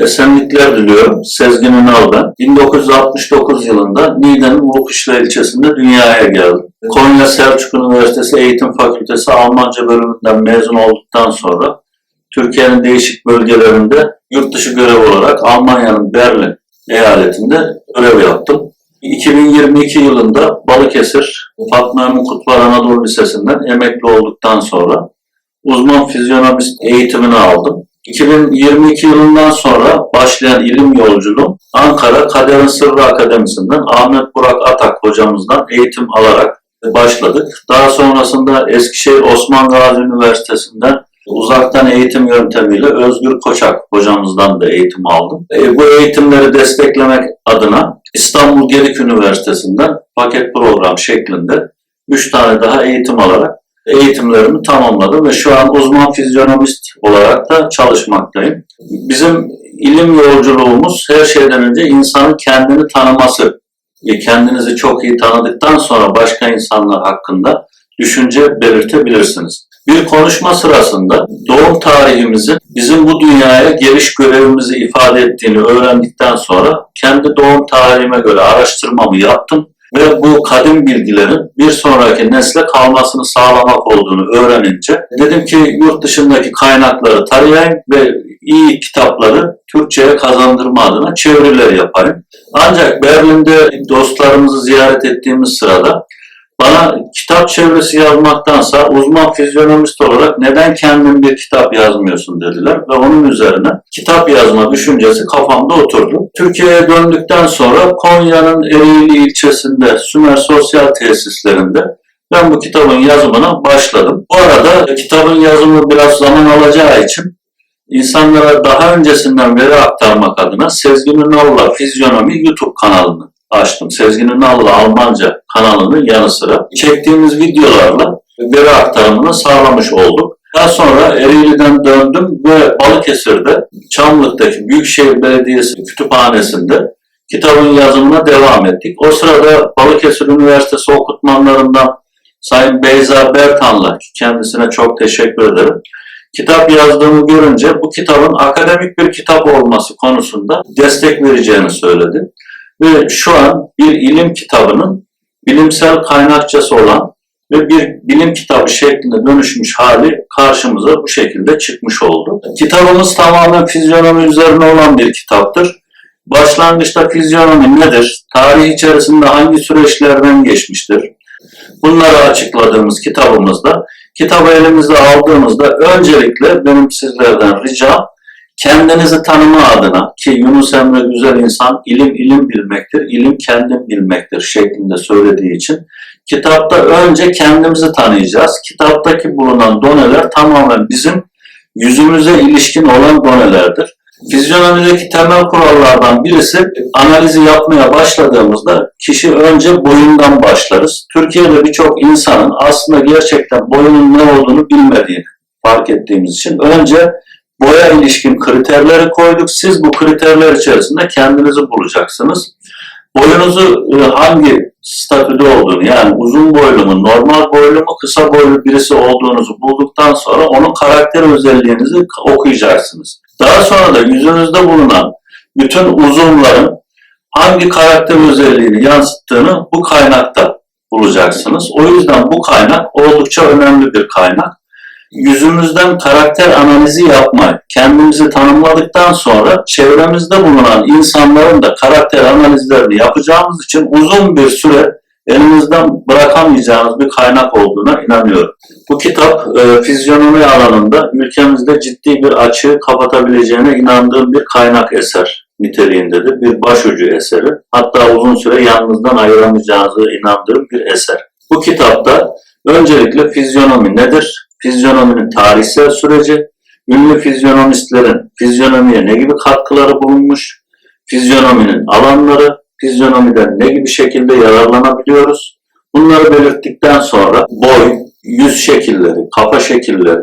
Esenlikler diliyorum. Sezgin Ünal ben. 1969 yılında Niğde'nin Ulukışla ilçesinde dünyaya geldim. Konya Selçuk Üniversitesi Eğitim Fakültesi Almanca bölümünden mezun olduktan sonra Türkiye'nin değişik bölgelerinde yurt dışı görev olarak Almanya'nın Berlin eyaletinde görev yaptım. 2022 yılında Balıkesir Fatma Kutlar Anadolu Lisesi'nden emekli olduktan sonra uzman fizyonomist eğitimini aldım. 2022 yılından sonra başlayan ilim yolculuğum Ankara Kaderin Sırrı Akademisi'nden Ahmet Burak Atak hocamızdan eğitim alarak başladık. Daha sonrasında Eskişehir Osman Gazi Üniversitesi'nden uzaktan eğitim yöntemiyle Özgür Koçak hocamızdan da eğitim aldım. E, bu eğitimleri desteklemek adına İstanbul Gedik Üniversitesi'nden paket program şeklinde 3 tane daha eğitim alarak eğitimlerimi tamamladım ve şu an uzman fizyonomist olarak da çalışmaktayım. Bizim ilim yolculuğumuz her şeyden önce insanın kendini tanıması. Kendinizi çok iyi tanıdıktan sonra başka insanlar hakkında düşünce belirtebilirsiniz. Bir konuşma sırasında doğum tarihimizin bizim bu dünyaya geliş görevimizi ifade ettiğini öğrendikten sonra kendi doğum tarihime göre araştırmamı yaptım ve bu kadim bilgilerin bir sonraki nesle kalmasını sağlamak olduğunu öğrenince dedim ki yurt dışındaki kaynakları tarayayım ve iyi kitapları Türkçe'ye kazandırma adına çeviriler yapayım. Ancak Berlin'de dostlarımızı ziyaret ettiğimiz sırada bana kitap çevresi yazmaktansa uzman fizyonomist olarak neden kendin bir kitap yazmıyorsun dediler ve onun üzerine kitap yazma düşüncesi kafamda oturdu. Türkiye'ye döndükten sonra Konya'nın Ereğli ilçesinde Sümer Sosyal Tesislerinde ben bu kitabın yazımına başladım. Bu arada kitabın yazımı biraz zaman alacağı için insanlara daha öncesinden veri aktarmak adına Sezgin Ünal'la Fizyonomi YouTube kanalını açtım. Sezgin Ünal'la Almanca kanalının yanı sıra çektiğimiz videolarla veri aktarımını sağlamış olduk. Daha sonra Ereğli'den döndüm ve Balıkesir'de Çamlık'taki Büyükşehir Belediyesi kütüphanesinde kitabın yazımına devam ettik. O sırada Balıkesir Üniversitesi okutmanlarından Sayın Beyza Bertan'la kendisine çok teşekkür ederim. Kitap yazdığımı görünce bu kitabın akademik bir kitap olması konusunda destek vereceğini söyledi. Ve şu an bir ilim kitabının bilimsel kaynakçası olan ve bir bilim kitabı şeklinde dönüşmüş hali karşımıza bu şekilde çıkmış oldu. Kitabımız tamamen fizyonomi üzerine olan bir kitaptır. Başlangıçta fizyonomi nedir? Tarih içerisinde hangi süreçlerden geçmiştir? Bunları açıkladığımız kitabımızda, kitabı elimizde aldığımızda öncelikle benim sizlerden ricam kendinizi tanıma adına ki Yunus Emre güzel insan ilim ilim bilmektir, ilim kendim bilmektir şeklinde söylediği için kitapta önce kendimizi tanıyacağız. Kitaptaki bulunan doneler tamamen bizim yüzümüze ilişkin olan donelerdir. Fizyonomideki temel kurallardan birisi analizi yapmaya başladığımızda kişi önce boyundan başlarız. Türkiye'de birçok insanın aslında gerçekten boyunun ne olduğunu bilmediğini fark ettiğimiz için önce boya ilişkin kriterleri koyduk. Siz bu kriterler içerisinde kendinizi bulacaksınız. Boyunuzu e, hangi statüde olduğunu yani uzun boylu mu, normal boylu mu, kısa boylu birisi olduğunuzu bulduktan sonra onun karakter özelliğinizi okuyacaksınız. Daha sonra da yüzünüzde bulunan bütün uzunların hangi karakter özelliğini yansıttığını bu kaynakta bulacaksınız. O yüzden bu kaynak oldukça önemli bir kaynak yüzümüzden karakter analizi yapmak, kendimizi tanımladıktan sonra çevremizde bulunan insanların da karakter analizlerini yapacağımız için uzun bir süre elimizden bırakamayacağımız bir kaynak olduğuna inanıyorum. Bu kitap e, fizyonomi alanında ülkemizde ciddi bir açığı kapatabileceğine inandığım bir kaynak eser niteliğindedir. Bir başucu eseri. Hatta uzun süre yalnızdan ayıramayacağınızı inandığım bir eser. Bu kitapta öncelikle fizyonomi nedir? Fizyonominin tarihsel süreci, ünlü fizyonomistlerin fizyonomiye ne gibi katkıları bulunmuş, fizyonominin alanları, fizyonomiden ne gibi şekilde yararlanabiliyoruz. Bunları belirttikten sonra boy, yüz şekilleri, kafa şekilleri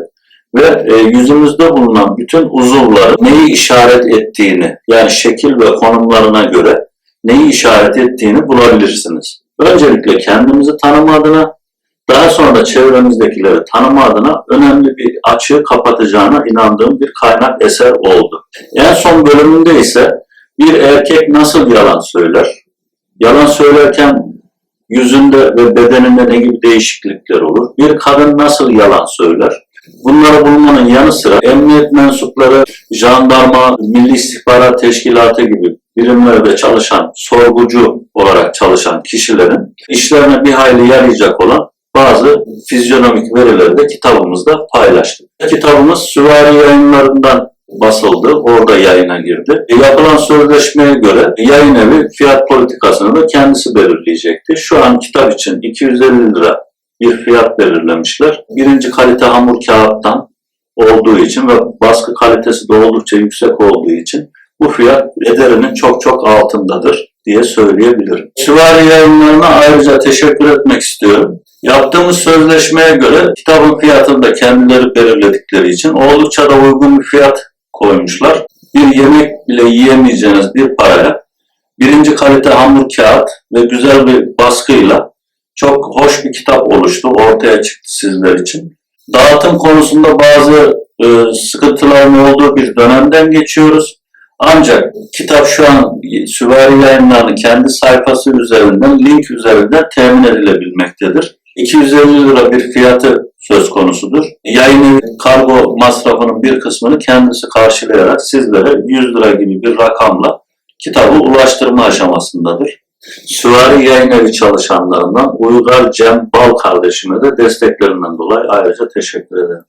ve e, yüzümüzde bulunan bütün uzuvların neyi işaret ettiğini yani şekil ve konumlarına göre neyi işaret ettiğini bulabilirsiniz. Öncelikle kendimizi tanıma adına Daha sonra çevremizdekileri tanıma adına önemli bir açığı kapatacağına inandığım bir kaynak eser oldu. En son bölümünde ise bir erkek nasıl yalan söyler? Yalan söylerken yüzünde ve bedeninde ne gibi değişiklikler olur? Bir kadın nasıl yalan söyler? Bunları bulmanın yanı sıra emniyet mensupları, jandarma, Milli İstihbarat Teşkilatı gibi birimlerde çalışan, sorgucu olarak çalışan kişilerin işlerine bir hayli yarayacak olan bazı fizyonomik verileri de kitabımızda paylaştık. Kitabımız Süvari yayınlarından basıldı, orada yayına girdi. E, Yapılan sözleşmeye göre yayın evi fiyat politikasını da kendisi belirleyecekti. Şu an kitap için 250 lira bir fiyat belirlemişler. Birinci kalite hamur kağıttan olduğu için ve baskı kalitesi de oldukça yüksek olduğu için bu fiyat ederinin çok çok altındadır diye söyleyebilirim. Süvari yayınlarına ayrıca teşekkür etmek istiyorum. Yaptığımız sözleşmeye göre kitabın fiyatını da kendileri belirledikleri için oldukça da uygun bir fiyat koymuşlar. Bir yemek bile yiyemeyeceğiniz bir paraya birinci kalite hamur kağıt ve güzel bir baskıyla çok hoş bir kitap oluştu, ortaya çıktı sizler için. Dağıtım konusunda bazı e, sıkıntıların olduğu bir dönemden geçiyoruz. Ancak kitap şu an Süvari Yayınları'nın kendi sayfası üzerinden, link üzerinden temin edilebilmektedir. 250 lira bir fiyatı söz konusudur. Yayın kargo masrafının bir kısmını kendisi karşılayarak sizlere 100 lira gibi bir rakamla kitabı ulaştırma aşamasındadır. Süvari Yayın Evi çalışanlarından Uygar Cem Bal kardeşime de desteklerinden dolayı ayrıca teşekkür ederim.